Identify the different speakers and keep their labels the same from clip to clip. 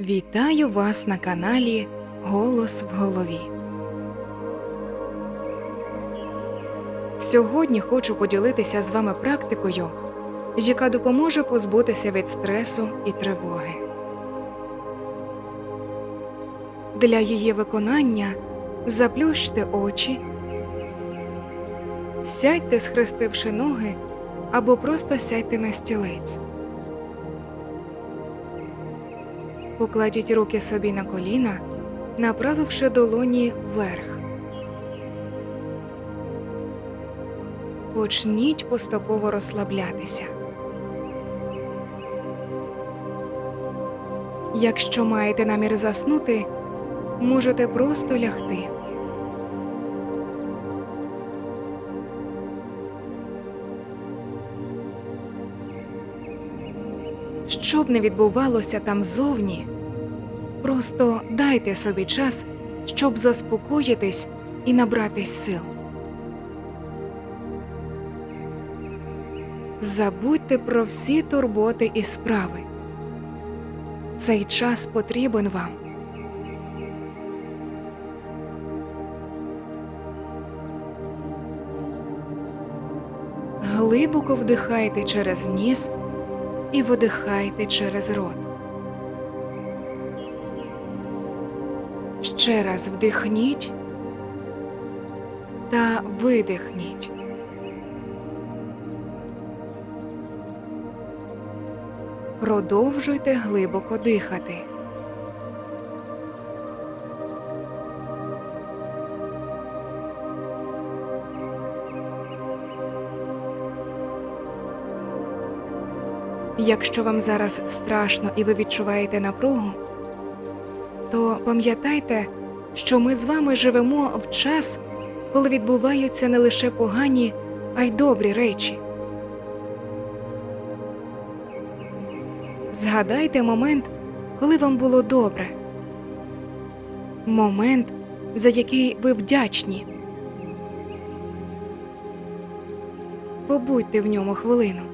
Speaker 1: Вітаю вас на каналі Голос в голові. Сьогодні хочу поділитися з вами практикою, яка допоможе позбутися від стресу і тривоги. Для її виконання заплющте очі, сядьте, схрестивши ноги, або просто сядьте на стілець. Покладіть руки собі на коліна, направивши долоні вверх. Почніть поступово розслаблятися. Якщо маєте намір заснути, можете просто лягти. Що б не відбувалося там зовні, просто дайте собі час, щоб заспокоїтись і набратись сил. Забудьте про всі турботи і справи. Цей час потрібен вам. Глибоко вдихайте через ніс і видихайте через рот. Ще раз вдихніть та видихніть. Продовжуйте глибоко дихати. Якщо вам зараз страшно і ви відчуваєте напругу, то пам'ятайте, що ми з вами живемо в час, коли відбуваються не лише погані, а й добрі речі. Згадайте момент, коли вам було добре, момент, за який ви вдячні. Побудьте в ньому хвилину.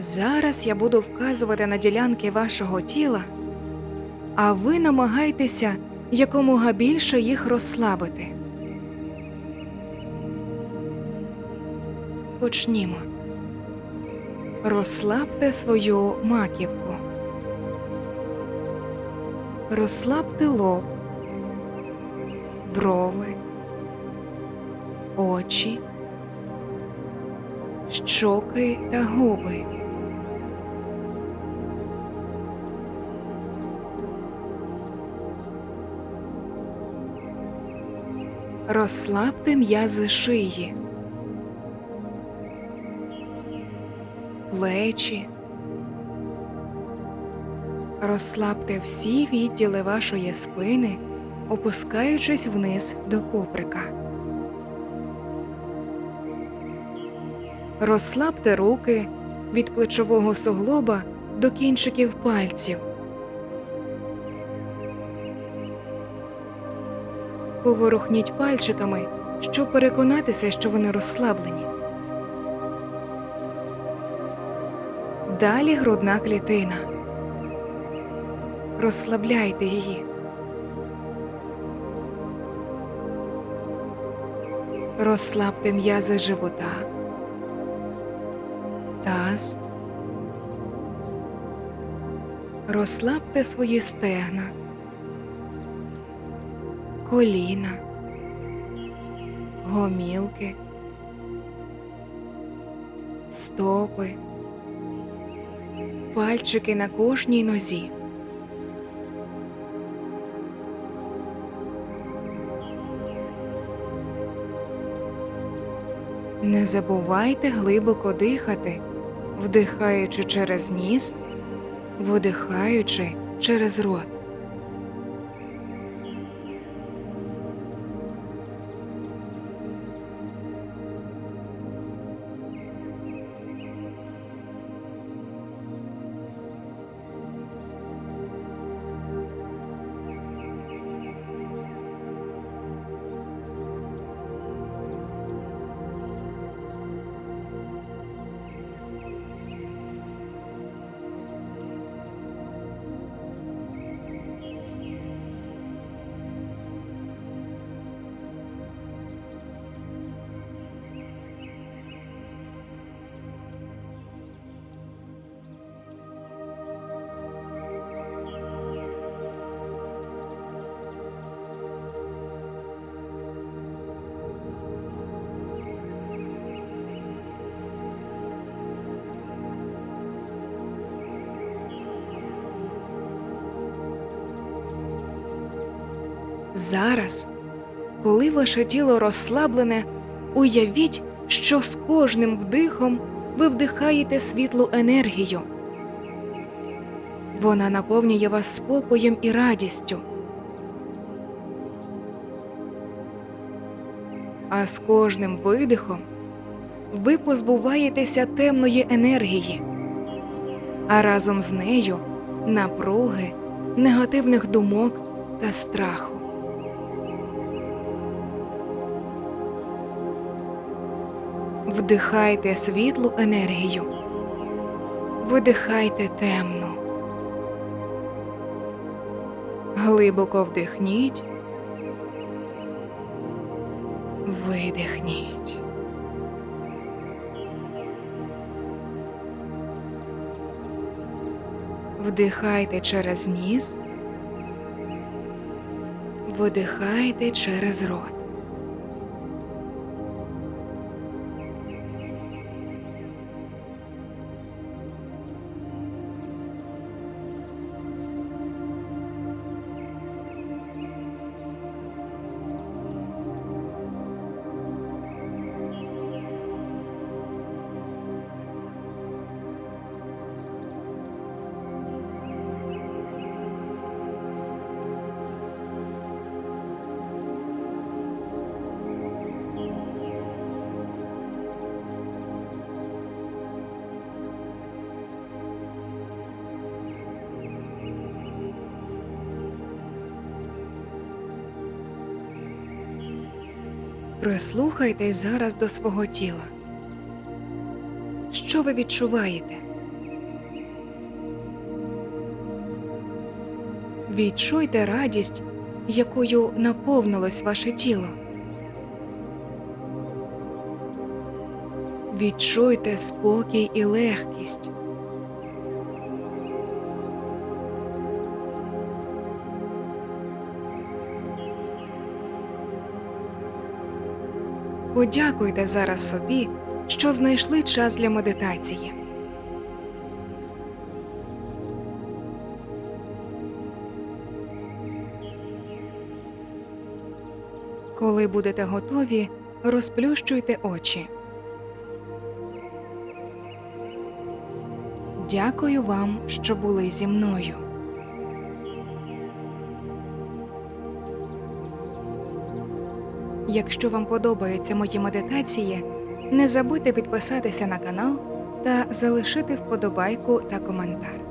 Speaker 1: Зараз я буду вказувати на ділянки вашого тіла, а ви намагайтеся якомога більше їх розслабити. Почнімо. Розслабте свою маківку. Розслабте лоб, брови, очі, щоки та губи. Розслабте м'язи шиї, плечі. Розслабте всі відділи вашої спини, опускаючись вниз до куприка. Розслабте руки від плечового суглоба до кінчиків пальців. Поворухніть пальчиками, щоб переконатися, що вони розслаблені. Далі грудна клітина. Розслабляйте її. Розслабте м'язи живота, таз. Розслабте свої стегна, коліна, гомілки, стопи, пальчики на кожній нозі. Не забувайте глибоко дихати, вдихаючи через ніс, видихаючи через рот. Зараз, коли ваше тіло розслаблене, уявіть, що з кожним вдихом ви вдихаєте світлу енергію. Вона наповнює вас спокоєм і радістю. А з кожним видихом ви позбуваєтеся темної енергії, а разом з нею напруги, негативних думок та страху. Вдихайте світлу енергію, видихайте темну. Глибоко вдихніть, видихніть. Вдихайте через ніс, видихайте через рот. Прислухайтесь зараз до свого тіла. Що ви відчуваєте? Відчуйте радість, якою наповнилось ваше тіло. Відчуйте спокій і легкість. Подякуйте зараз собі, що знайшли час для медитації. Коли будете готові, розплющуйте очі. Дякую вам, що були зі мною. Якщо вам подобаються мої медитації, не забудьте підписатися на канал та залишити вподобайку та коментар.